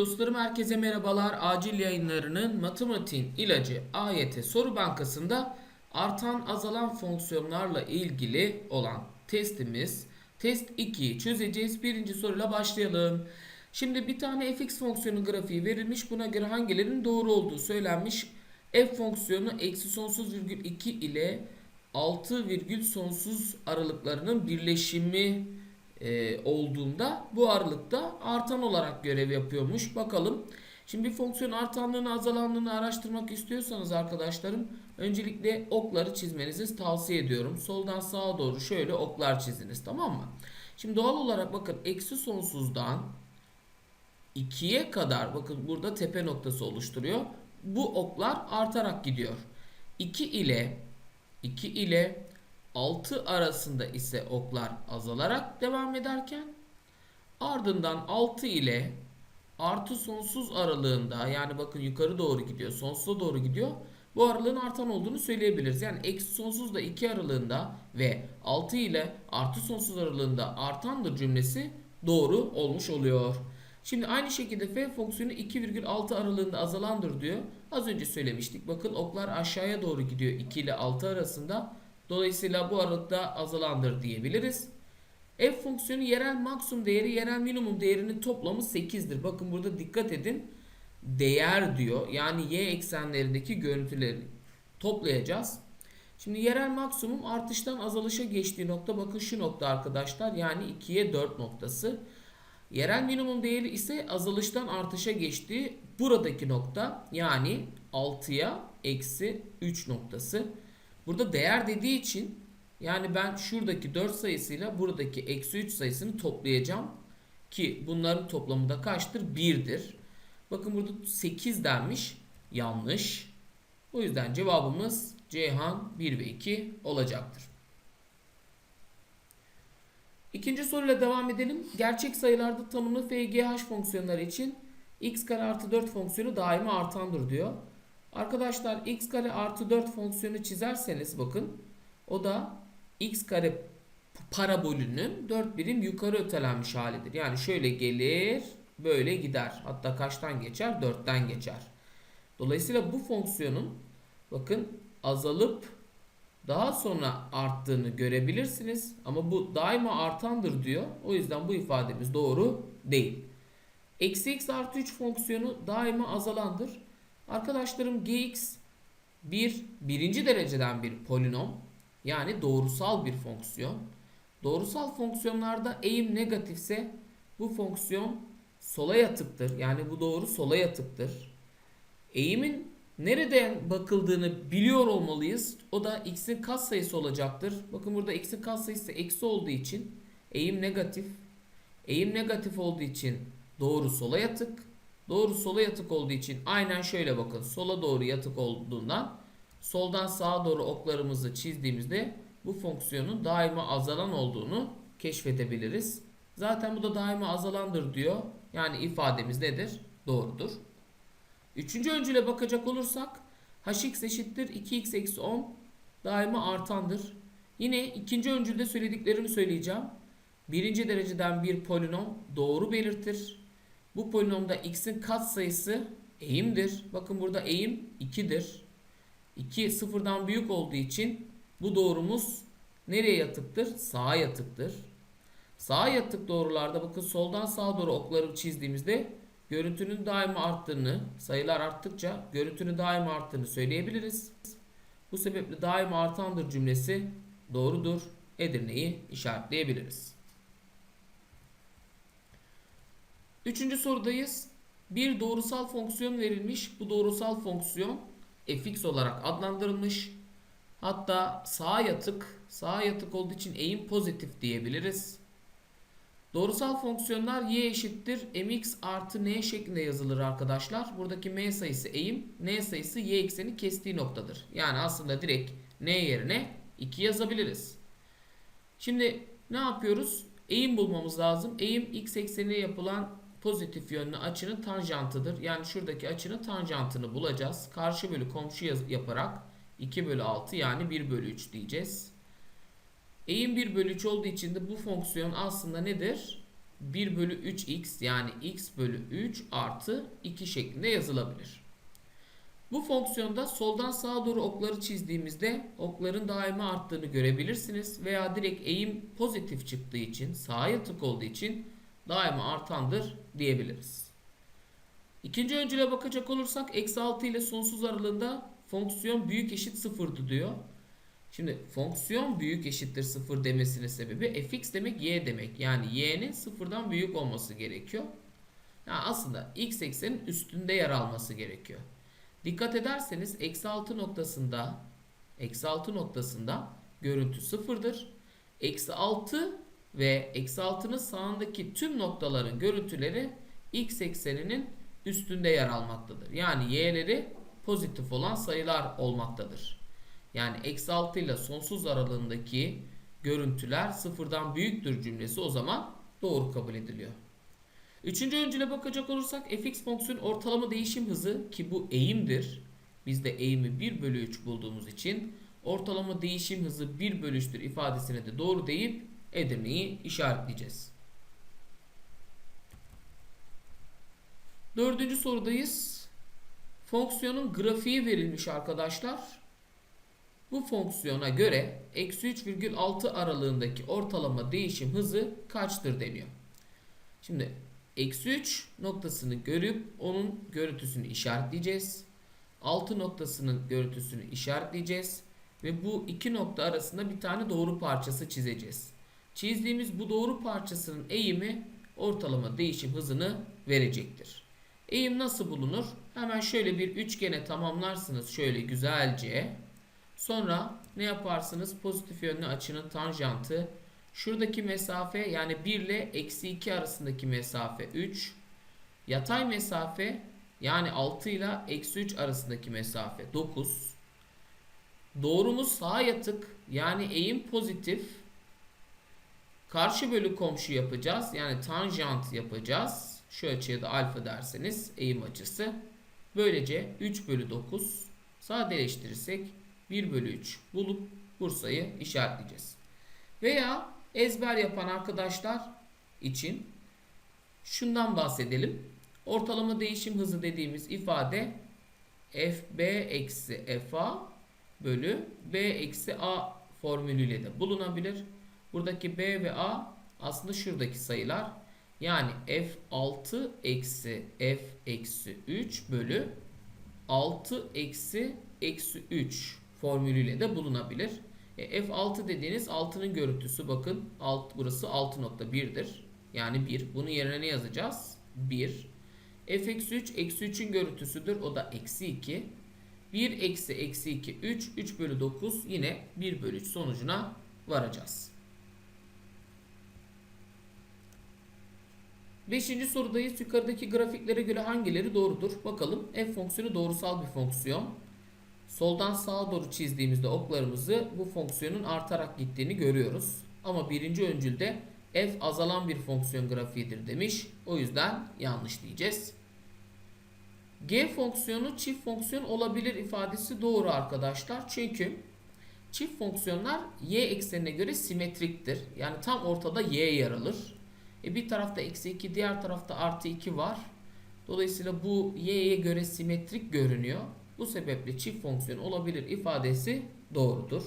dostlarım herkese merhabalar. Acil yayınlarının matematiğin ilacı AYT soru bankasında artan azalan fonksiyonlarla ilgili olan testimiz test 2'yi çözeceğiz. Birinci soruyla başlayalım. Şimdi bir tane fx fonksiyonu grafiği verilmiş. Buna göre hangilerinin doğru olduğu söylenmiş. f fonksiyonu eksi sonsuz virgül 2 ile 6 virgül sonsuz aralıklarının birleşimi e, olduğunda bu aralıkta artan olarak görev yapıyormuş. Bakalım. Şimdi bir fonksiyon artanlığını azalanlığını araştırmak istiyorsanız arkadaşlarım öncelikle okları çizmenizi tavsiye ediyorum. Soldan sağa doğru şöyle oklar çiziniz tamam mı? Şimdi doğal olarak bakın eksi sonsuzdan 2'ye kadar bakın burada tepe noktası oluşturuyor. Bu oklar artarak gidiyor. 2 ile 2 ile 6 arasında ise oklar azalarak devam ederken ardından 6 ile artı sonsuz aralığında yani bakın yukarı doğru gidiyor sonsuza doğru gidiyor. Bu aralığın artan olduğunu söyleyebiliriz. Yani eksi sonsuzla 2 aralığında ve 6 ile artı sonsuz aralığında artandır cümlesi doğru olmuş oluyor. Şimdi aynı şekilde f fonksiyonu 2,6 aralığında azalandır diyor. Az önce söylemiştik. Bakın oklar aşağıya doğru gidiyor 2 ile 6 arasında. Dolayısıyla bu aralıkta azalandır diyebiliriz. F fonksiyonu yerel maksimum değeri yerel minimum değerinin toplamı 8'dir. Bakın burada dikkat edin. Değer diyor. Yani y eksenlerindeki görüntüleri toplayacağız. Şimdi yerel maksimum artıştan azalışa geçtiği nokta bakın şu nokta arkadaşlar. Yani 2'ye 4 noktası. Yerel minimum değeri ise azalıştan artışa geçtiği buradaki nokta. Yani 6'ya eksi 3 noktası. Burada değer dediği için yani ben şuradaki 4 sayısıyla buradaki eksi 3 sayısını toplayacağım. Ki bunların toplamı da kaçtır? 1'dir. Bakın burada 8 denmiş. Yanlış. O yüzden cevabımız Ceyhan 1 ve 2 olacaktır. İkinci soruyla devam edelim. Gerçek sayılarda tanımlı FGH fonksiyonları için x kare artı 4 fonksiyonu daima artandır diyor. Arkadaşlar x kare artı 4 fonksiyonu çizerseniz bakın o da x kare parabolünün 4 birim yukarı ötelenmiş halidir. Yani şöyle gelir böyle gider. Hatta kaçtan geçer? 4'ten geçer. Dolayısıyla bu fonksiyonun bakın azalıp daha sonra arttığını görebilirsiniz. Ama bu daima artandır diyor. O yüzden bu ifademiz doğru değil. Eksi x artı 3 fonksiyonu daima azalandır. Arkadaşlarım gx bir birinci dereceden bir polinom yani doğrusal bir fonksiyon. Doğrusal fonksiyonlarda eğim negatifse bu fonksiyon sola yatıktır. Yani bu doğru sola yatıktır. Eğimin nereden bakıldığını biliyor olmalıyız. O da x'in katsayısı olacaktır. Bakın burada x'in katsayısı eksi olduğu için eğim negatif. Eğim negatif olduğu için doğru sola yatık. Doğru sola yatık olduğu için aynen şöyle bakın. Sola doğru yatık olduğundan soldan sağa doğru oklarımızı çizdiğimizde bu fonksiyonun daima azalan olduğunu keşfedebiliriz. Zaten bu da daima azalandır diyor. Yani ifademiz nedir? Doğrudur. Üçüncü öncüle bakacak olursak hx eşittir 2x eksi 10 daima artandır. Yine ikinci öncülde söylediklerimi söyleyeceğim. Birinci dereceden bir polinom doğru belirtir. Bu polinomda x'in katsayısı eğimdir. Bakın burada eğim 2'dir. 2 sıfırdan büyük olduğu için bu doğrumuz nereye yatıktır? Sağa yatıktır. Sağa yatık doğrularda bakın soldan sağa doğru okları çizdiğimizde görüntünün daima arttığını, sayılar arttıkça görüntünün daima arttığını söyleyebiliriz. Bu sebeple daima artandır cümlesi doğrudur. Edirne'yi işaretleyebiliriz. Üçüncü sorudayız. Bir doğrusal fonksiyon verilmiş. Bu doğrusal fonksiyon fx olarak adlandırılmış. Hatta sağa yatık, sağa yatık olduğu için eğim pozitif diyebiliriz. Doğrusal fonksiyonlar y eşittir mx artı n şeklinde yazılır arkadaşlar. Buradaki m sayısı eğim, n sayısı y ekseni kestiği noktadır. Yani aslında direkt n yerine 2 yazabiliriz. Şimdi ne yapıyoruz? Eğim bulmamız lazım. Eğim x eksenine yapılan pozitif yönlü açının tanjantıdır. Yani şuradaki açının tanjantını bulacağız. Karşı bölü komşu yaparak 2 bölü 6 yani 1 bölü 3 diyeceğiz. Eğim 1 bölü 3 olduğu için de bu fonksiyon aslında nedir? 1 bölü 3x yani x bölü 3 artı 2 şeklinde yazılabilir. Bu fonksiyonda soldan sağa doğru okları çizdiğimizde okların daima arttığını görebilirsiniz. Veya direkt eğim pozitif çıktığı için sağa yatık olduğu için daima artandır diyebiliriz. İkinci öncüle bakacak olursak eksi 6 ile sonsuz aralığında fonksiyon büyük eşit sıfırdı diyor. Şimdi fonksiyon büyük eşittir sıfır demesinin sebebi fx demek y demek. Yani y'nin sıfırdan büyük olması gerekiyor. Yani aslında x eksenin üstünde yer alması gerekiyor. Dikkat ederseniz eksi 6 noktasında eksi 6 noktasında görüntü sıfırdır. Eksi 6 ve eksi 6'nın sağındaki tüm noktaların görüntüleri x ekseninin üstünde yer almaktadır. Yani y'leri pozitif olan sayılar olmaktadır. Yani eksi 6 ile sonsuz aralığındaki görüntüler sıfırdan büyüktür cümlesi o zaman doğru kabul ediliyor. Üçüncü öncüle bakacak olursak fx fonksiyonu ortalama değişim hızı ki bu eğimdir. Biz de eğimi 1 bölü 3 bulduğumuz için ortalama değişim hızı 1 bölü 3'tür ifadesine de doğru deyip Edirne'yi işaretleyeceğiz. Dördüncü sorudayız. Fonksiyonun grafiği verilmiş arkadaşlar. Bu fonksiyona göre eksi 3,6 aralığındaki ortalama değişim hızı kaçtır deniyor. Şimdi eksi 3 noktasını görüp onun görüntüsünü işaretleyeceğiz. 6 noktasının görüntüsünü işaretleyeceğiz. Ve bu iki nokta arasında bir tane doğru parçası çizeceğiz. Çizdiğimiz bu doğru parçasının eğimi ortalama değişim hızını verecektir. Eğim nasıl bulunur? Hemen şöyle bir üçgene tamamlarsınız şöyle güzelce. Sonra ne yaparsınız? Pozitif yönlü açının tanjantı. Şuradaki mesafe yani 1 ile eksi 2 arasındaki mesafe 3. Yatay mesafe yani 6 ile eksi 3 arasındaki mesafe 9. Doğrumuz sağa yatık yani eğim pozitif. Karşı bölü komşu yapacağız. Yani tanjant yapacağız. Şu açıya da alfa derseniz eğim açısı. Böylece 3 bölü 9 sadeleştirirsek 1 bölü 3 bulup Bursa'yı işaretleyeceğiz. Veya ezber yapan arkadaşlar için şundan bahsedelim. Ortalama değişim hızı dediğimiz ifade fb eksi fa bölü b eksi a formülüyle de bulunabilir. Buradaki b ve a aslında şuradaki sayılar. Yani f6 eksi f eksi 3 bölü 6 eksi eksi 3 formülüyle de bulunabilir. E, F6 dediğiniz 6'nın görüntüsü bakın alt, burası 6.1'dir. Yani 1. Bunun yerine ne yazacağız? 1. F eksi 3 eksi 3'ün görüntüsüdür. O da eksi 2. 1 eksi eksi 2 3. 3 bölü 9 yine 1 bölü 3 sonucuna varacağız. Beşinci sorudayız. Yukarıdaki grafiklere göre hangileri doğrudur? Bakalım. F fonksiyonu doğrusal bir fonksiyon. Soldan sağa doğru çizdiğimizde oklarımızı bu fonksiyonun artarak gittiğini görüyoruz. Ama birinci öncülde f azalan bir fonksiyon grafiğidir demiş. O yüzden yanlış diyeceğiz. G fonksiyonu çift fonksiyon olabilir ifadesi doğru arkadaşlar. Çünkü çift fonksiyonlar y eksenine göre simetriktir. Yani tam ortada y yer alır. E bir tarafta eksi 2 diğer tarafta artı 2 var. Dolayısıyla bu y'ye göre simetrik görünüyor. Bu sebeple çift fonksiyon olabilir ifadesi doğrudur.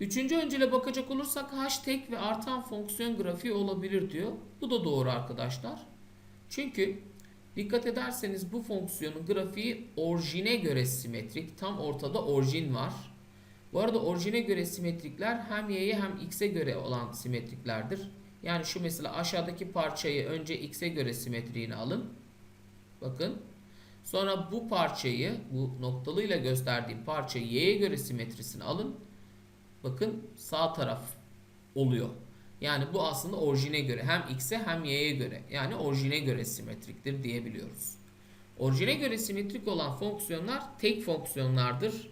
Üçüncü öncele bakacak olursak h tek ve artan fonksiyon grafiği olabilir diyor. Bu da doğru arkadaşlar. Çünkü dikkat ederseniz bu fonksiyonun grafiği orijine göre simetrik. Tam ortada orijin var. Bu arada orijine göre simetrikler hem y'ye hem x'e göre olan simetriklerdir. Yani şu mesela aşağıdaki parçayı önce x'e göre simetriğini alın. Bakın Sonra bu parçayı, bu noktalıyla gösterdiğim parçayı y'ye göre simetrisini alın. Bakın sağ taraf oluyor. Yani bu aslında orijine göre hem x'e hem y'ye göre yani orijine göre simetriktir diyebiliyoruz. Orijine göre simetrik olan fonksiyonlar tek fonksiyonlardır.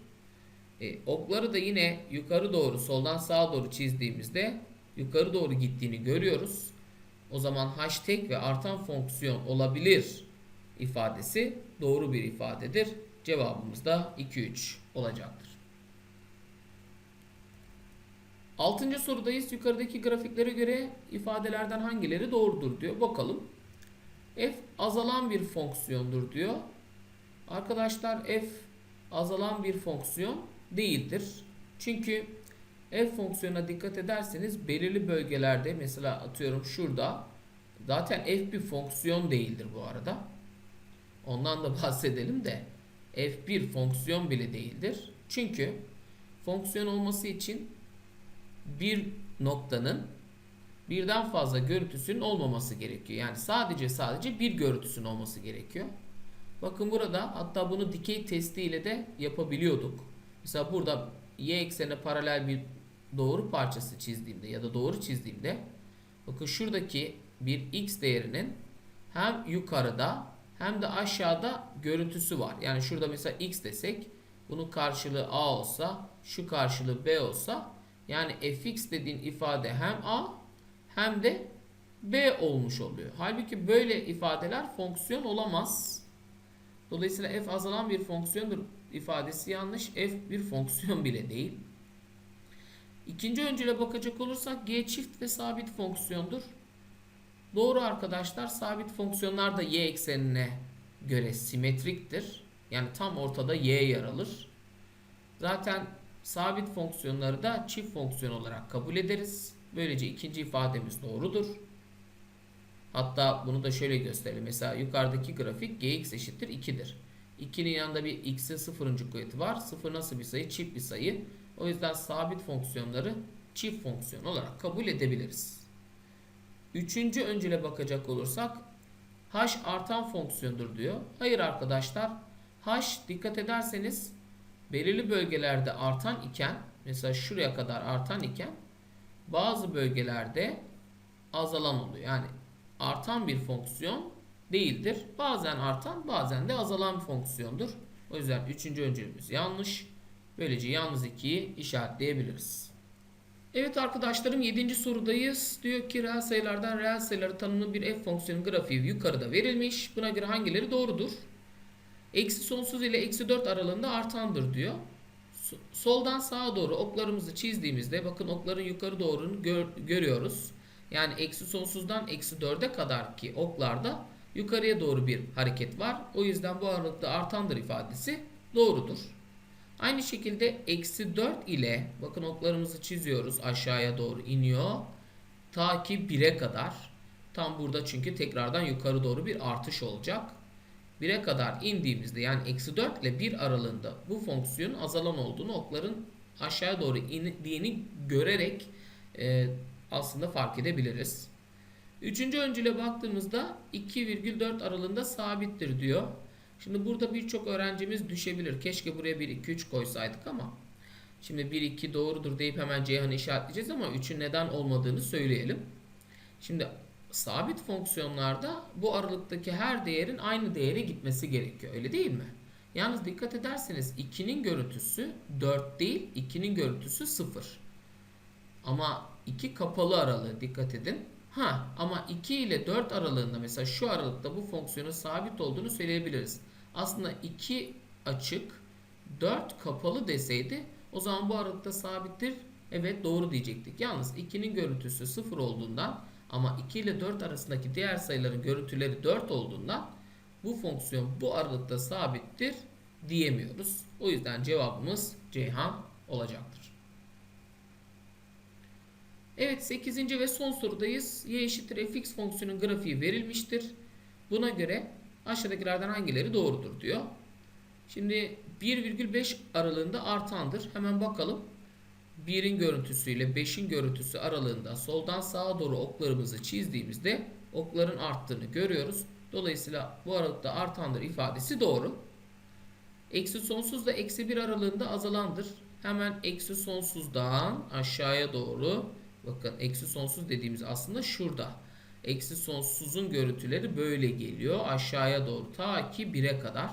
E, okları da yine yukarı doğru soldan sağa doğru çizdiğimizde yukarı doğru gittiğini görüyoruz. O zaman h ve artan fonksiyon olabilir ifadesi doğru bir ifadedir. Cevabımız da 2-3 olacaktır. Altıncı sorudayız. Yukarıdaki grafiklere göre ifadelerden hangileri doğrudur diyor. Bakalım. F azalan bir fonksiyondur diyor. Arkadaşlar f azalan bir fonksiyon değildir. Çünkü f fonksiyonuna dikkat ederseniz belirli bölgelerde mesela atıyorum şurada zaten f bir fonksiyon değildir bu arada. Ondan da bahsedelim de f bir fonksiyon bile değildir. Çünkü fonksiyon olması için bir noktanın birden fazla görüntüsünün olmaması gerekiyor. Yani sadece sadece bir görüntüsünün olması gerekiyor. Bakın burada hatta bunu dikey testi ile de yapabiliyorduk. Mesela burada y eksenine paralel bir doğru parçası çizdiğimde ya da doğru çizdiğimde bakın şuradaki bir x değerinin hem yukarıda hem de aşağıda görüntüsü var. Yani şurada mesela x desek bunun karşılığı a olsa şu karşılığı b olsa yani fx dediğin ifade hem a hem de b olmuş oluyor. Halbuki böyle ifadeler fonksiyon olamaz. Dolayısıyla f azalan bir fonksiyondur ifadesi yanlış. F bir fonksiyon bile değil. İkinci öncüle bakacak olursak g çift ve sabit fonksiyondur. Doğru arkadaşlar sabit fonksiyonlar da y eksenine göre simetriktir. Yani tam ortada y yer alır. Zaten sabit fonksiyonları da çift fonksiyon olarak kabul ederiz. Böylece ikinci ifademiz doğrudur. Hatta bunu da şöyle gösterelim. Mesela yukarıdaki grafik gx eşittir 2'dir. 2'nin yanında bir x'in sıfırıncı kuvveti var. Sıfır nasıl bir sayı? Çift bir sayı. O yüzden sabit fonksiyonları çift fonksiyon olarak kabul edebiliriz. Üçüncü öncüle bakacak olursak h artan fonksiyondur diyor. Hayır arkadaşlar. h dikkat ederseniz belirli bölgelerde artan iken mesela şuraya kadar artan iken bazı bölgelerde azalan oluyor. Yani artan bir fonksiyon değildir. Bazen artan bazen de azalan bir fonksiyondur. O yüzden üçüncü öncülümüz yanlış. Böylece yalnız 2'yi işaretleyebiliriz. Evet arkadaşlarım 7. sorudayız. Diyor ki reel sayılardan reel sayıları tanımlı bir f fonksiyonu grafiği yukarıda verilmiş. Buna göre hangileri doğrudur? Eksi sonsuz ile eksi 4 aralığında artandır diyor. Soldan sağa doğru oklarımızı çizdiğimizde bakın okların yukarı doğru gör, görüyoruz. Yani eksi sonsuzdan eksi 4'e kadar ki oklarda yukarıya doğru bir hareket var. O yüzden bu aralıkta artandır ifadesi doğrudur. Aynı şekilde eksi 4 ile bakın oklarımızı çiziyoruz aşağıya doğru iniyor. Ta ki 1'e kadar. Tam burada çünkü tekrardan yukarı doğru bir artış olacak. 1'e kadar indiğimizde yani eksi 4 ile 1 aralığında bu fonksiyonun azalan olduğunu okların aşağıya doğru indiğini görerek e, aslında fark edebiliriz. Üçüncü öncüle baktığımızda 2,4 aralığında sabittir diyor. Şimdi burada birçok öğrencimiz düşebilir. Keşke buraya 1, 2, 3 koysaydık ama. Şimdi 1, 2 doğrudur deyip hemen Ceyhan'ı işaretleyeceğiz ama 3'ün neden olmadığını söyleyelim. Şimdi sabit fonksiyonlarda bu aralıktaki her değerin aynı değere gitmesi gerekiyor. Öyle değil mi? Yalnız dikkat ederseniz 2'nin görüntüsü 4 değil, 2'nin görüntüsü 0. Ama 2 kapalı aralığı dikkat edin. Ha ama 2 ile 4 aralığında mesela şu aralıkta bu fonksiyonun sabit olduğunu söyleyebiliriz. Aslında 2 açık 4 kapalı deseydi o zaman bu aralıkta sabittir. Evet doğru diyecektik. Yalnız 2'nin görüntüsü 0 olduğundan ama 2 ile 4 arasındaki diğer sayıların görüntüleri 4 olduğundan bu fonksiyon bu aralıkta sabittir diyemiyoruz. O yüzden cevabımız Ceyhan olacaktır. Evet 8. ve son sorudayız. y eşittir fx fonksiyonun grafiği verilmiştir. Buna göre aşağıdakilerden hangileri doğrudur diyor. Şimdi 1,5 aralığında artandır. Hemen bakalım. 1'in görüntüsü ile 5'in görüntüsü aralığında soldan sağa doğru oklarımızı çizdiğimizde okların arttığını görüyoruz. Dolayısıyla bu aralıkta artandır ifadesi doğru. Eksi sonsuz da eksi 1 aralığında azalandır. Hemen eksi sonsuzdan aşağıya doğru bakın eksi sonsuz dediğimiz aslında şurada. Eksi sonsuzun görüntüleri böyle geliyor aşağıya doğru ta ki 1'e kadar.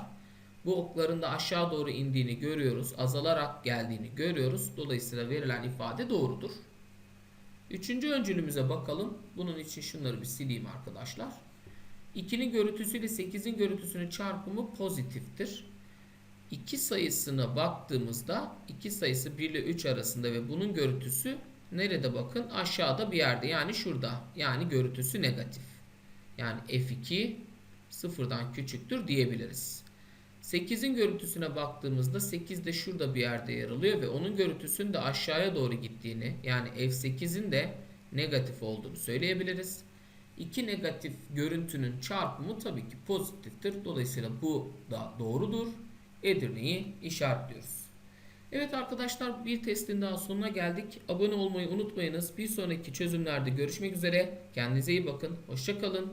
Bu okların da aşağı doğru indiğini görüyoruz. Azalarak geldiğini görüyoruz. Dolayısıyla verilen ifade doğrudur. Üçüncü öncülümüze bakalım. Bunun için şunları bir sileyim arkadaşlar. 2'nin görüntüsüyle 8'in görüntüsünün çarpımı pozitiftir. 2 sayısına baktığımızda 2 sayısı 1 ile 3 arasında ve bunun görüntüsü nerede bakın? Aşağıda bir yerde yani şurada. Yani görüntüsü negatif. Yani F2 sıfırdan küçüktür diyebiliriz. 8'in görüntüsüne baktığımızda 8 de şurada bir yerde yer alıyor ve onun görüntüsünün de aşağıya doğru gittiğini yani F8'in de negatif olduğunu söyleyebiliriz. İki negatif görüntünün çarpımı tabii ki pozitiftir. Dolayısıyla bu da doğrudur. Edirne'yi işaretliyoruz. Evet arkadaşlar bir testin daha sonuna geldik. Abone olmayı unutmayınız. Bir sonraki çözümlerde görüşmek üzere. Kendinize iyi bakın. Hoşçakalın.